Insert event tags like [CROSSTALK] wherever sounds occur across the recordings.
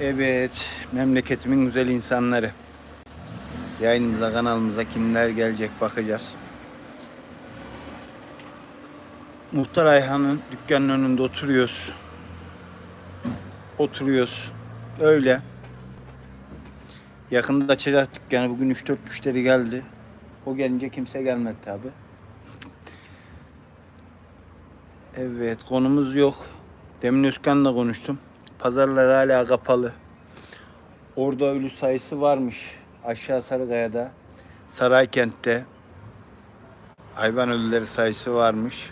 Evet, memleketimin güzel insanları. Yayınımıza, kanalımıza kimler gelecek bakacağız. Muhtar Ayhan'ın dükkanının önünde oturuyoruz. Oturuyoruz. Öyle. Yakında açacak dükkanı. Bugün 3-4 müşteri geldi. O gelince kimse gelmedi tabi. Evet, konumuz yok. Demin Özkan'la konuştum. Pazarlar hala kapalı. Orada ölü sayısı varmış. Aşağı Sarıkaya'da, Saraykent'te hayvan ölüleri sayısı varmış.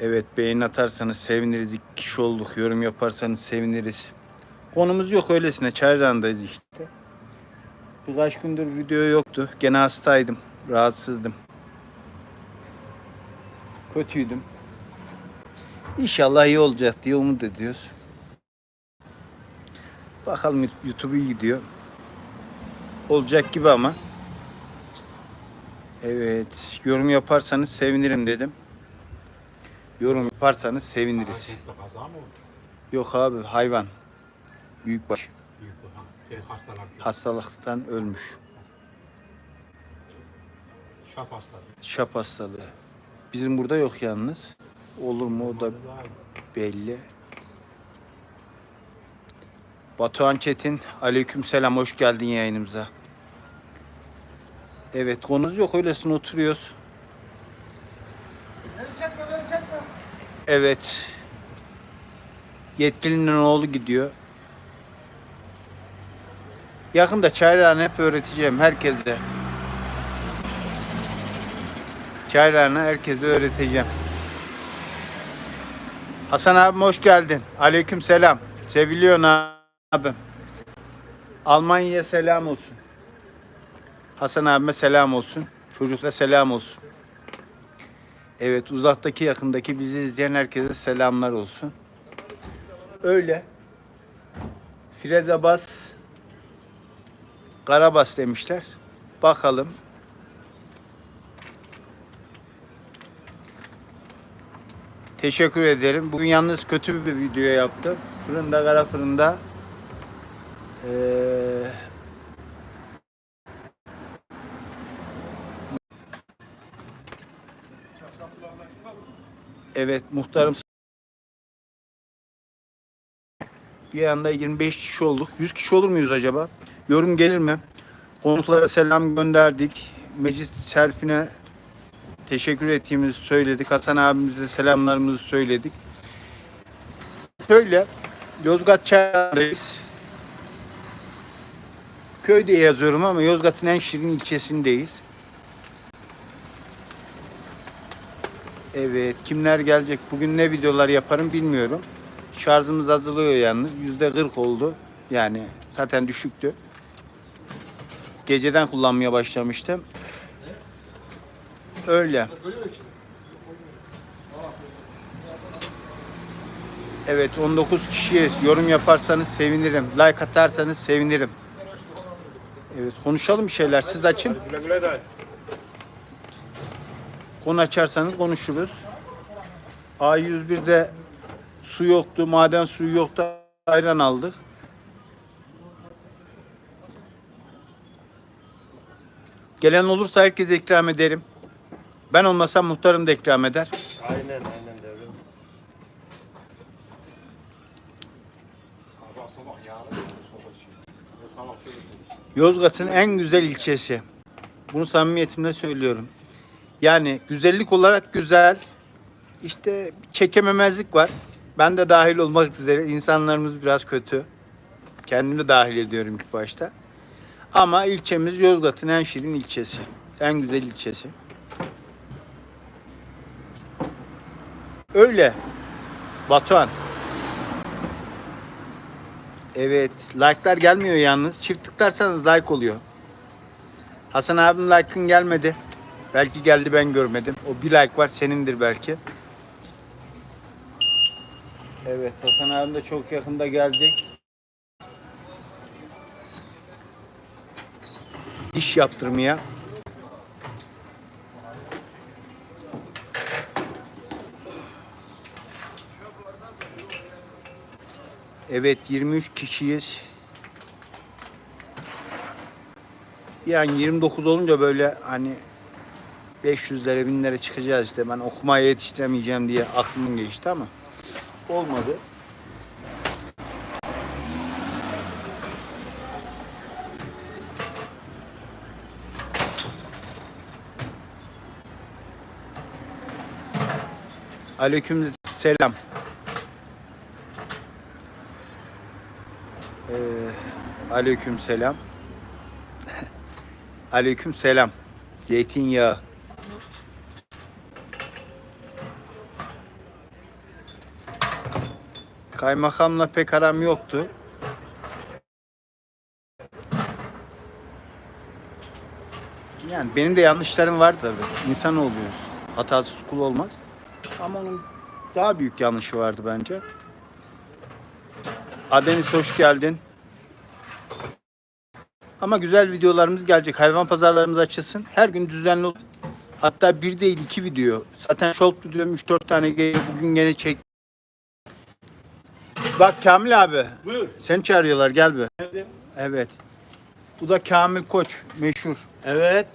Evet beğeni atarsanız seviniriz. İki kişi olduk. Yorum yaparsanız seviniriz. Konumuz yok öylesine. Çayran'dayız işte. Birkaç gündür video yoktu. Gene hastaydım. Rahatsızdım. Kötüydüm. İnşallah iyi olacak diye umut ediyoruz. Bakalım YouTube iyi gidiyor. Olacak gibi ama. Evet, yorum yaparsanız sevinirim dedim. Yorum yaparsanız seviniriz. Yok abi hayvan. Büyükbaş. Hastalıktan ölmüş. Şap hastalığı. Şap hastalığı. Bizim burada yok yalnız. Olur mu o da belli. Batuhan Çetin, aleyküm selam, hoş geldin yayınımıza. Evet, konumuz yok, öylesine oturuyoruz. Evet. Yetkilinin oğlu gidiyor. Yakında çayrağını hep öğreteceğim herkese. Çayrağını herkese öğreteceğim. Hasan abim hoş geldin. Aleyküm selam. Seviliyorsun abim. Almanya'ya selam olsun. Hasan abime selam olsun. Çocukla selam olsun. Evet uzaktaki yakındaki bizi izleyen herkese selamlar olsun. Öyle. Firezabas Karabas demişler. Bakalım. Teşekkür ederim. Bugün yalnız kötü bir video yaptım. Fırında kara fırında eee Evet muhtarım bir anda 25 kişi olduk. 100 kişi olur muyuz acaba? Yorum gelir mi? Konuklara selam gönderdik. Meclis Serpin'e teşekkür ettiğimizi söyledik. Hasan abimize selamlarımızı söyledik. Şöyle Yozgat Çayır'dayız. Köyde yazıyorum ama Yozgat'ın en şirin ilçesindeyiz. Evet, kimler gelecek? Bugün ne videolar yaparım bilmiyorum. Şarjımız azalıyor yalnız. Yüzde 40 oldu. Yani zaten düşüktü. Geceden kullanmaya başlamıştım. Öyle. Evet 19 kişiyiz. Yorum yaparsanız sevinirim. Like atarsanız sevinirim. Evet konuşalım bir şeyler. Siz açın. Güle güle de. Konu açarsanız konuşuruz. A101'de su yoktu, maden suyu yoktu. Ayran aldık. Gelen olursa herkese ikram ederim. Ben olmasam muhtarım da ikram eder. Aynen aynen Yozgat'ın en güzel ilçesi. Bunu samimiyetimle söylüyorum. Yani güzellik olarak güzel. İşte çekememezlik var. Ben de dahil olmak üzere insanlarımız biraz kötü. Kendimi dahil ediyorum ilk başta. Ama ilçemiz Yozgat'ın en şirin ilçesi. En güzel ilçesi. Öyle. Batuhan. Evet. Like'lar gelmiyor yalnız. Çift tıklarsanız like oluyor. Hasan abim like'ın gelmedi. Belki geldi ben görmedim. O bir like var senindir belki. Evet Hasan abim de çok yakında gelecek. İş yaptırmaya. Evet 23 kişiyiz. Yani 29 olunca böyle hani 500'lere binlere çıkacağız işte. Ben okumaya yetiştiremeyeceğim diye aklım geçti ama olmadı. Aleyküm selam. Aleyküm selam. aleyküm selam. Zeytinyağı. Kaymakamla pek aram yoktu. Yani benim de yanlışlarım var tabii. İnsan oluyoruz. Hatasız kul olmaz. Ama onun daha büyük yanlışı vardı bence. Adeniz hoş geldin. Ama güzel videolarımız gelecek. Hayvan pazarlarımız açılsın. Her gün düzenli Hatta bir değil iki video. Zaten short videom 3-4 tane geliyor. Bugün gene çek. Bak Kamil abi. Buyur. Seni çağırıyorlar gel be. Geldim. Evet. Bu da Kamil Koç meşhur. Evet.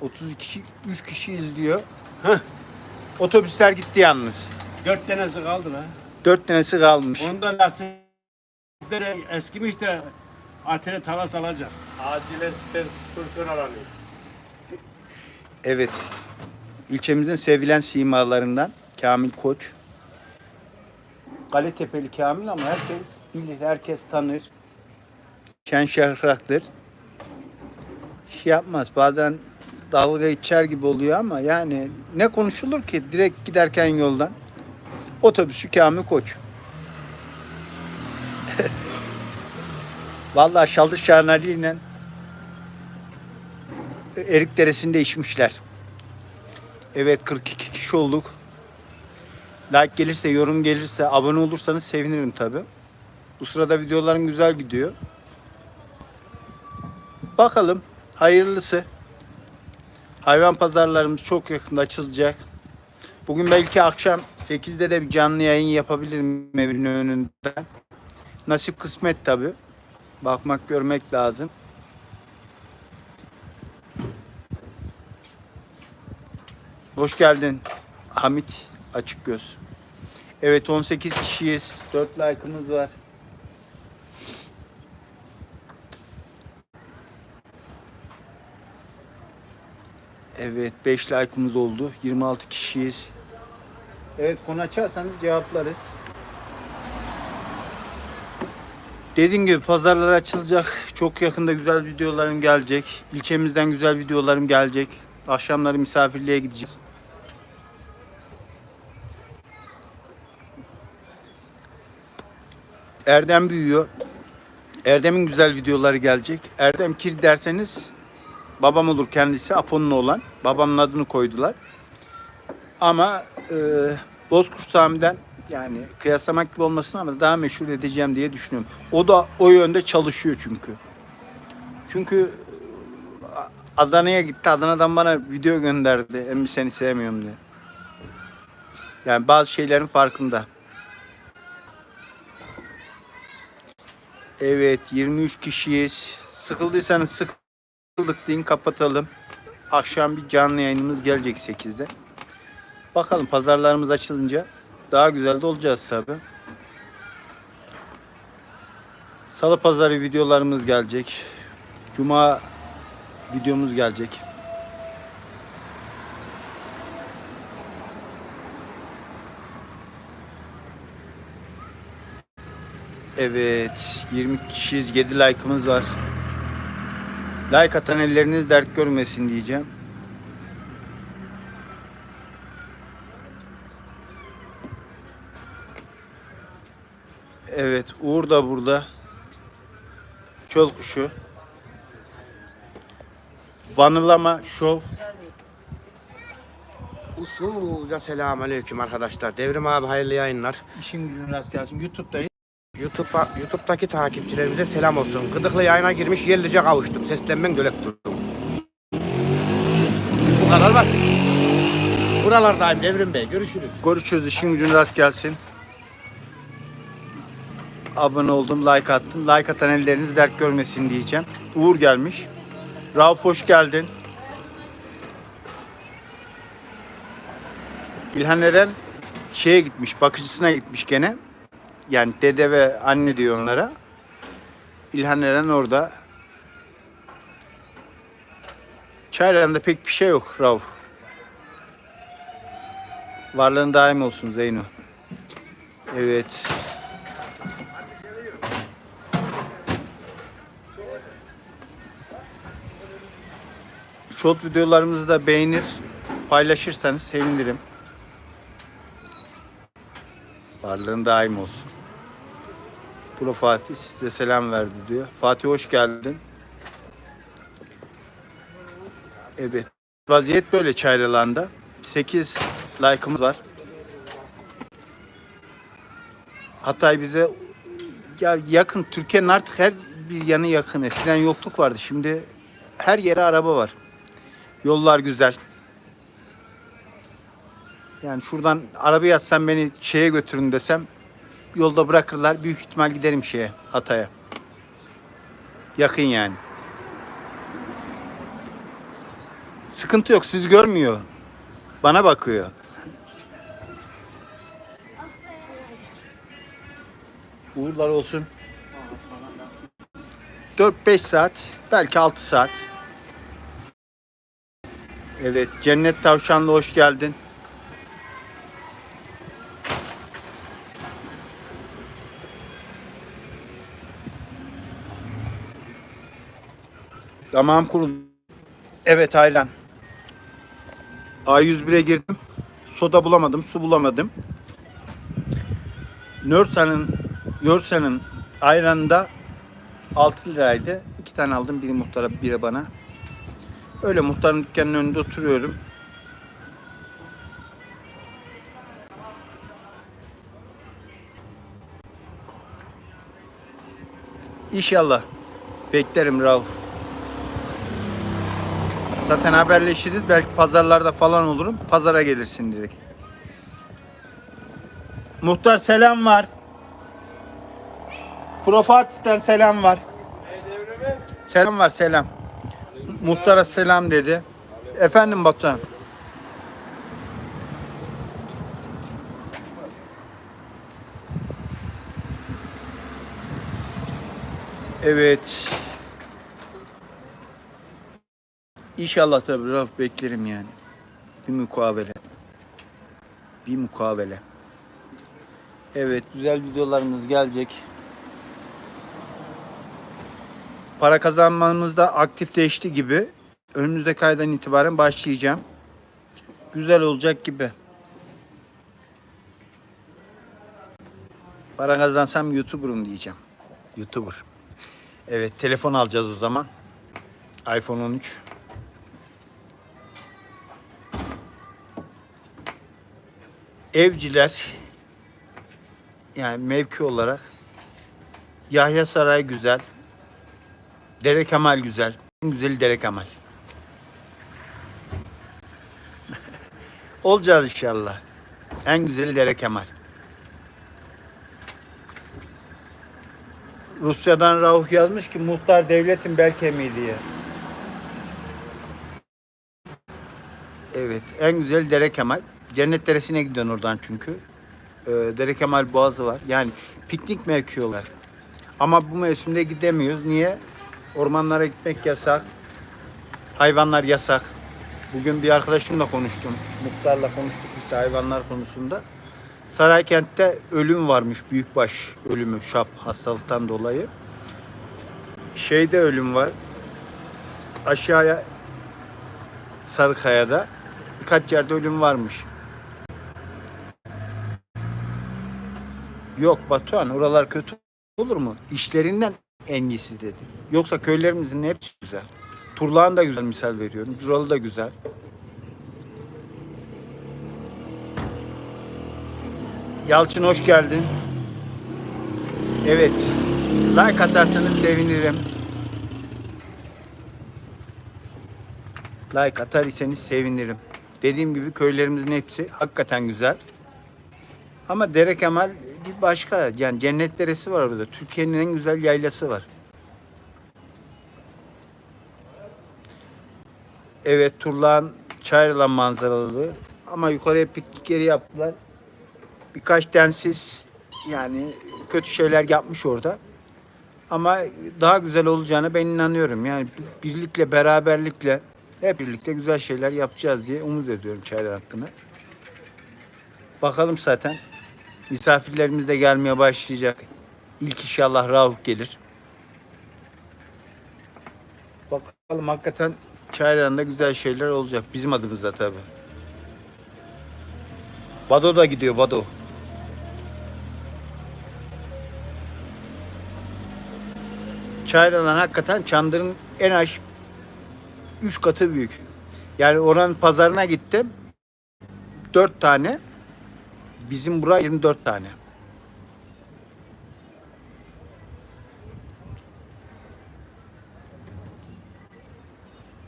32 kişi, 3 kişi izliyor. Heh. Otobüsler gitti yalnız. Dört tanesi kaldı lan. 4 tanesi kalmış. Onda lastikleri eskimiş de atene tavas alacak. Acilen süspansiyon aranıyor. Evet. İlçemizin sevilen simalarından Kamil Koç. Kaletepe'li Kamil ama herkes bilir, herkes tanır. Şen şahraktır. Şey yapmaz. Bazen dalga içer gibi oluyor ama yani ne konuşulur ki direkt giderken yoldan. Otobüsü Kamil Koç. [LAUGHS] Vallahi Şaldır Şahanali ile Erik Deresi'nde içmişler. Evet 42 kişi olduk. Like gelirse, yorum gelirse, abone olursanız sevinirim tabi. Bu sırada videolarım güzel gidiyor. Bakalım hayırlısı. Hayvan pazarlarımız çok yakında açılacak. Bugün belki akşam 8'de de bir canlı yayın yapabilirim evin önünden. Nasip kısmet tabi. Bakmak görmek lazım. Hoş geldin Hamit Açıkgöz. Evet 18 kişiyiz. 4 like'ımız var. Evet 5 like'ımız oldu. 26 kişiyiz. Evet konu açarsanız cevaplarız. Dediğim gibi pazarlar açılacak. Çok yakında güzel videolarım gelecek. İlçemizden güzel videolarım gelecek. Akşamları misafirliğe gideceğiz. Erdem büyüyor. Erdem'in güzel videoları gelecek. Erdem Kir derseniz babam olur kendisi Apo'nun olan. Babamın adını koydular. Ama e, Bozkurt Sami'den yani kıyaslamak gibi olmasın ama daha meşhur edeceğim diye düşünüyorum. O da o yönde çalışıyor çünkü. Çünkü e, Adana'ya gitti. Adana'dan bana video gönderdi. Emmi seni sevmiyorum diye. Yani bazı şeylerin farkında. Evet 23 kişiyiz. Sıkıldıysanız sıkıldık deyin kapatalım. Akşam bir canlı yayınımız gelecek 8'de. Bakalım pazarlarımız açılınca daha güzel de olacağız tabi. Salı pazarı videolarımız gelecek. Cuma videomuz gelecek. Evet 20 kişiyiz 7 like'ımız var. Like atan elleriniz dert görmesin diyeceğim. Evet Uğur da burada. Çöl kuşu. Vanılama şov. Usulca selamünaleyküm arkadaşlar. Devrim abi hayırlı yayınlar. İşin gücün rast gelsin. YouTube'dayız. YouTube YouTube'daki takipçilerimize selam olsun. Gıdıklı yayına girmiş yerlice kavuştum. Seslenmen dölek durdum. Bu kadar basit. Buralardayım Devrim Bey. Görüşürüz. Görüşürüz. İşin gücün rast gelsin. Abone oldum, like attım. Like atan elleriniz dert görmesin diyeceğim. Uğur gelmiş. Rauf hoş geldin. İlhan Eren şeye gitmiş, bakıcısına gitmiş gene. Yani dede ve anne diyor onlara. İlhan Eren orada. Çayra'nda pek bir şey yok Rauf. Varlığın daim olsun Zeyno. Evet. Short videolarımızı da beğenir, paylaşırsanız sevinirim. Varlığın daim olsun. Pro Fatih size selam verdi diyor. Fatih hoş geldin. Evet. Vaziyet böyle Çayrılanda. 8 like'ımız var. Hatay bize ya yakın Türkiye'nin artık her bir yanı yakın. Eskiden yokluk vardı. Şimdi her yere araba var. Yollar güzel. Yani şuradan arabaya atsam beni şeye götürün desem yolda bırakırlar. Büyük ihtimal giderim şeye Hatay'a. Yakın yani. Sıkıntı yok. Siz görmüyor. Bana bakıyor. Uğurlar olsun. 4-5 saat, belki 6 saat. Evet, Cennet Tavşanlı hoş geldin. Tamam kurul. Evet Aylan. A101'e girdim. Soda bulamadım, su bulamadım. Nörsa'nın Yorsa'nın ayranında 6 liraydı. İki tane aldım. Biri muhtara, biri bana. Öyle muhtarın dükkanının önünde oturuyorum. İnşallah. Beklerim Rauf. Zaten haberleşiriz. Belki pazarlarda falan olurum. Pazara gelirsin direkt. Muhtar selam var. Profatih'ten selam var. Selam var selam. Muhtara selam dedi. Efendim Batuhan. Evet. İnşallah tabii Rauf beklerim yani. Bir mukavele. Bir mukavele. Evet güzel videolarımız gelecek. Para kazanmamız da aktifleşti gibi. Önümüzdeki aydan itibaren başlayacağım. Güzel olacak gibi. Para kazansam YouTuber'ım diyeceğim. YouTuber. Evet telefon alacağız o zaman. iPhone 13. Evciler yani mevki olarak Yahya Saray güzel. Dere Kemal güzel. En güzeli Dere Kemal. Olacağız inşallah. En güzeli Dere Kemal. Rusya'dan Rauf yazmış ki muhtar devletin bel kemiği diye. Evet, en güzel Dere Kemal. Cennet Deresi'ne gidiyorsun oradan çünkü. Ee, Dere Kemal Boğazı var. Yani piknik mevki olarak. Ama bu mevsimde gidemiyoruz. Niye? Ormanlara gitmek yasak. Hayvanlar yasak. Bugün bir arkadaşımla konuştum. Muhtarla konuştuk işte hayvanlar konusunda. Saraykent'te ölüm varmış. Büyükbaş ölümü şap hastalıktan dolayı. Şeyde ölüm var. Aşağıya Sarıkaya'da birkaç yerde ölüm varmış. Yok Batuhan oralar kötü olur mu? İşlerinden en iyisi dedi. Yoksa köylerimizin hepsi güzel. Turlağın da güzel misal veriyorum. Curalı da güzel. Yalçın hoş geldin. Evet. Like atarsanız sevinirim. Like atar iseniz sevinirim. Dediğim gibi köylerimizin hepsi hakikaten güzel. Ama Dere Kemal bir başka. Yani cennet deresi var orada. Türkiye'nin en güzel yaylası var. Evet Turlağın Çayırlan manzaralı ama yukarıya piknik yeri yaptılar. Birkaç densiz yani kötü şeyler yapmış orada. Ama daha güzel olacağına ben inanıyorum. Yani birlikle, beraberlikle hep birlikte güzel şeyler yapacağız diye umut ediyorum Çayır hakkında. Bakalım zaten. Misafirlerimiz de gelmeye başlayacak. İlk inşallah Rauf gelir. Bakalım hakikaten Çayırhan'da güzel şeyler olacak. Bizim adımızda tabii. Bado da gidiyor Bado. Çayırhan hakikaten Çandır'ın en az 3 katı büyük. Yani oranın pazarına gittim. 4 tane. Bizim bura 24 tane.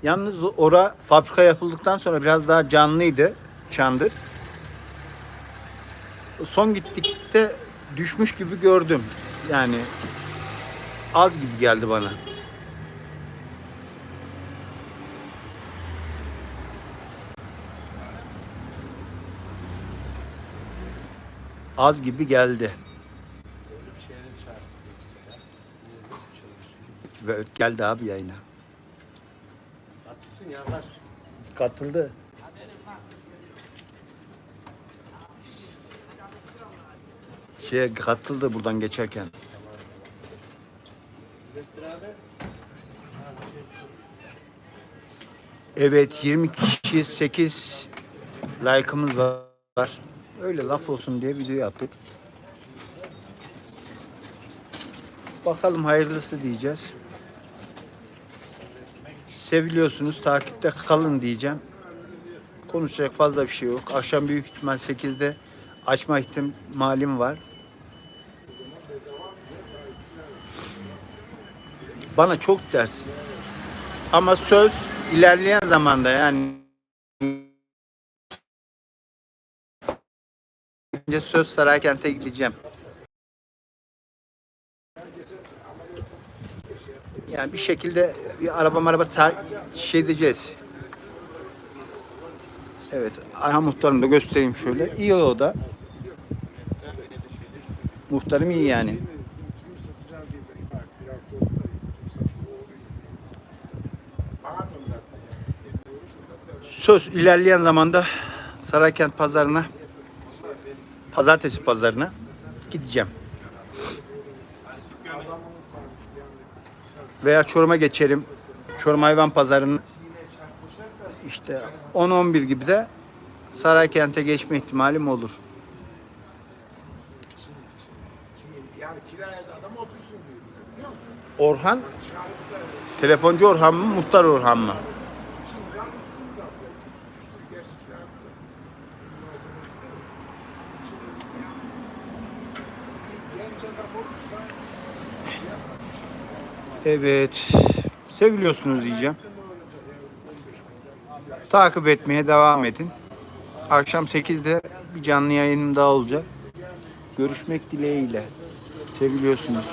Yalnız ora fabrika yapıldıktan sonra biraz daha canlıydı Çandır. Son gittikte düşmüş gibi gördüm. Yani az gibi geldi bana. Az gibi geldi. Ve geldi abi yayına. Haklısın yavaş. Katıldı. Şey katıldı buradan geçerken. Evet 20 kişi 8 like'ımız var. Öyle laf olsun diye video yaptık. Bakalım hayırlısı diyeceğiz. Seviliyorsunuz, takipte kalın diyeceğim. Konuşacak fazla bir şey yok. Akşam büyük ihtimal 8'de açma ihtimalim var. Bana çok ters. Ama söz ilerleyen zamanda yani önce söz Saraykent'e gideceğim. Yani bir şekilde bir araba maraba tar- şey edeceğiz. Evet. Ayhan muhtarım da göstereyim şöyle. İyi o da. Muhtarım iyi yani. Söz ilerleyen zamanda Saraykent pazarına pazartesi pazarına gideceğim. Veya Çorum'a geçerim. Çorum hayvan pazarının işte 10-11 gibi de Saraykent'e geçme ihtimalim olur. Orhan telefoncu Orhan mı, muhtar Orhan mı? Evet. Seviliyorsunuz diyeceğim. Takip etmeye devam edin. Akşam 8'de bir canlı yayınım daha olacak. Görüşmek dileğiyle. Seviliyorsunuz.